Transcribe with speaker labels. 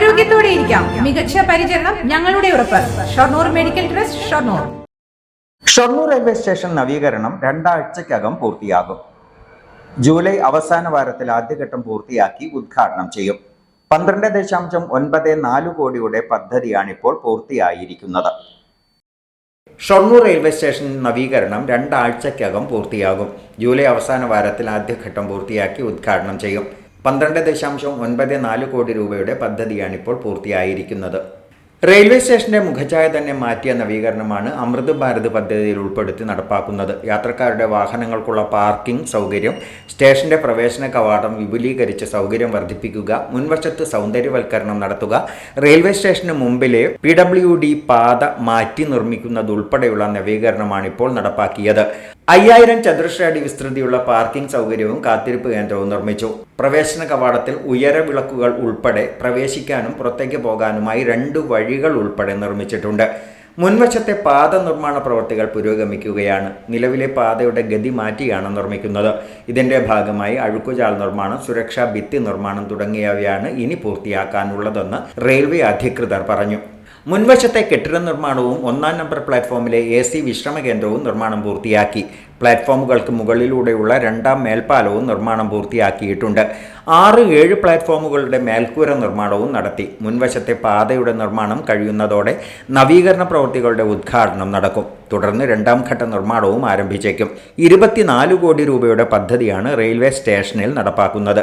Speaker 1: ആരോഗ്യത്തോടെ ഇരിക്കാം. മികച്ച പരിചരണം ഞങ്ങളുടെ ഉറപ്പ്. Shoranur medical trust Shoranur.
Speaker 2: Shoranur railway station നവീകരണം രണ്ടാഴ്ചക്കകം പൂർത്തിയാകും. ജൂലൈ അവസാന വാരത്തിൽ ആദ്യഘട്ടം പൂർത്തിയാക്കി ഉദ്ഘാടനം ചെയ്യും. പന്ത്രണ്ട് ദശാംശം ഒൻപത് നാല് കോടിയുടെ പദ്ധതിയാണിപ്പോൾ പൂർത്തിയായിരിക്കുന്നത്. ഷൊർണൂർ റെയിൽവേ സ്റ്റേഷൻ നവീകരണം രണ്ടാഴ്ചക്കകം പൂർത്തിയാകും. ജൂലൈ അവസാന വാരത്തിൽ ആദ്യഘട്ടം പൂർത്തിയാക്കി ഉദ്ഘാടനം ചെയ്യും. പന്ത്രണ്ട് ദശാംശം ഒൻപത് നാല് കോടി രൂപയുടെ പദ്ധതിയാണിപ്പോൾ പൂർത്തിയായിരിക്കുന്നത്. റെയിൽവേ സ്റ്റേഷന്റെ മുഖഛായ തന്നെ മാറ്റിയ നവീകരണമാണ് അമൃത് ഭാരത് പദ്ധതിയിൽ ഉൾപ്പെടുത്തി നടപ്പാക്കുന്നത്. യാത്രക്കാരുടെ വാഹനങ്ങൾക്കുള്ള പാർക്കിംഗ് സൗകര്യം സ്റ്റേഷന്റെ പ്രവേശന കവാടം വിപുലീകരിച്ച് സൗകര്യം വർദ്ധിപ്പിക്കുക മുൻവശത്ത് സൗന്ദര്യവൽക്കരണം നടത്തുക റെയിൽവേ സ്റ്റേഷന് മുമ്പിലെ പി ഡബ്ല്യു ഡി പാത മാറ്റി നിർമ്മിക്കുന്നതുൾപ്പെടെയുള്ള നവീകരണമാണ് ഇപ്പോൾ നടപ്പാക്കിയത്. അയ്യായിരം ചതുരശ്ര അടി വിസ്തൃതിയുള്ള പാർക്കിംഗ് സൗകര്യവും കാത്തിരിപ്പ് കേന്ദ്രവും നിർമ്മിച്ചു. പ്രവേശന കവാടത്തിൽ ഉയര വിളക്കുകൾ ഉൾപ്പെടെ പ്രവേശിക്കാനും പുറത്തേക്ക് പോകാനുമായി രണ്ട് വഴികൾ ഉൾപ്പെടെ നിർമ്മിച്ചിട്ടുണ്ട്. മുൻവശത്തെ പാത നിർമ്മാണ പ്രവൃത്തികൾ പുരോഗമിക്കുകയാണ്. നിലവിലെ പാതയുടെ ഗതി മാറ്റിയാണ് നിർമ്മിക്കുന്നത്. ഇതിന്റെ ഭാഗമായി അഴുക്കുചാൽ നിർമ്മാണം സുരക്ഷാ ഭിത്തി നിർമ്മാണം തുടങ്ങിയവയാണ് ഇനി പൂർത്തിയാക്കാനുള്ളതെന്ന് റെയിൽവേ അധികൃതർ പറഞ്ഞു. മുൻവശത്തെ കെട്ടിട നിർമ്മാണവും ഒന്നാം നമ്പർ പ്ലാറ്റ്ഫോമിലെ എ സി വിശ്രമ കേന്ദ്രവും നിർമ്മാണം പൂർത്തിയാക്കി. പ്ലാറ്റ്ഫോമുകൾക്ക് മുകളിലൂടെയുള്ള രണ്ടാം മേൽപ്പാലവും നിർമ്മാണം പൂർത്തിയാക്കിയിട്ടുണ്ട്. ആറ് ഏഴ് പ്ലാറ്റ്ഫോമുകളുടെ മേൽക്കൂര നിർമ്മാണവും നടത്തി. മുൻവശത്തെ പാതയുടെ നിർമ്മാണം കഴിയുന്നതോടെ നവീകരണ പ്രവൃത്തികളുടെ ഉദ്ഘാടനം നടക്കും. തുടർന്ന് രണ്ടാം ഘട്ട നിർമ്മാണവും ആരംഭിച്ചേക്കും. ഇരുപത്തിനാല് കോടി രൂപയുടെ പദ്ധതിയാണ് റെയിൽവേ സ്റ്റേഷനിൽ നടപ്പാക്കുന്നത്.